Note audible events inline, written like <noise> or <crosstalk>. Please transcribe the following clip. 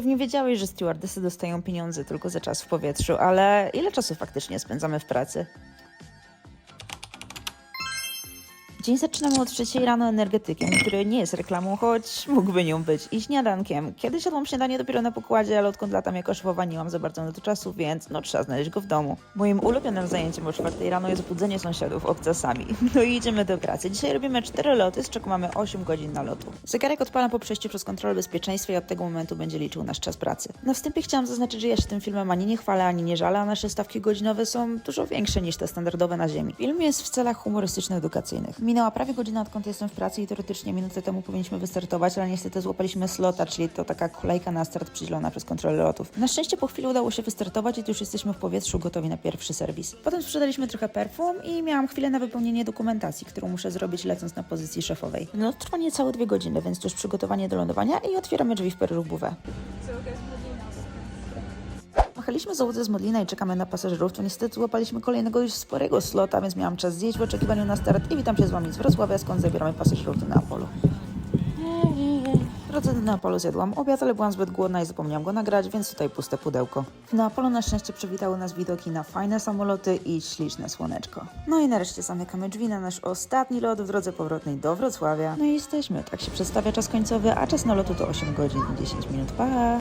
Pewnie wiedziałeś, że stewardesy dostają pieniądze tylko za czas w powietrzu, ale ile czasu faktycznie spędzamy w pracy? Dzień zaczynamy od trzeciej rano energetykiem, który nie jest reklamą, choć mógłby nią być, i śniadankiem. Kiedyś jadłam śniadanie dopiero na pokładzie, ale odkąd latam jako szefowa nie mam za bardzo na to czasu, więc no trzeba znaleźć go w domu. Moim ulubionym zajęciem o czwartej rano jest budzenie sąsiadów obcasami. <laughs> No i idziemy do pracy. Dzisiaj robimy cztery loty, z czego mamy 8 godzin na lotu. Zegarek odpalam po przejściu przez kontrolę bezpieczeństwa i od tego momentu będzie liczył nasz czas pracy. Na wstępie chciałam zaznaczyć, że ja się tym filmem ani nie chwalę, ani nie żalę, a nasze stawki godzinowe są dużo większe niż te standardowe na ziemi. Film jest w celach humorystyczno-edukacyjnych. Minęła prawie godzina, odkąd jestem w pracy i teoretycznie minutę temu powinniśmy wystartować, ale niestety złapaliśmy slota, czyli to taka kolejka na start przydzielona przez kontrolę lotów. Na szczęście po chwili udało się wystartować i tu już jesteśmy w powietrzu gotowi na pierwszy serwis. Potem sprzedaliśmy trochę perfum i miałam chwilę na wypełnienie dokumentacji, którą muszę zrobić lecąc na pozycji szefowej. No trwa niecałe dwie godziny, więc to już przygotowanie do lądowania i otwieramy drzwi w Perużbówę. Machaliśmy załodze z Modlina i czekamy na pasażerów, to niestety złapaliśmy kolejnego już sporego slota, więc miałam czas zjeść w oczekiwaniu na start i witam się z Wami z Wrocławia, skąd zabieramy pasażerów do Neapolu. W drodze do Neapolu zjadłam obiad, ale byłam zbyt głodna i zapomniałam go nagrać, więc tutaj puste pudełko. W Neapolu na szczęście przywitały nas widoki na fajne samoloty i śliczne słoneczko. No i nareszcie zamykamy drzwi na nasz ostatni lot w drodze powrotnej do Wrocławia. No i jesteśmy, tak się przedstawia czas końcowy, a czas na lotu to 8 godzin i 10 minut. Pa!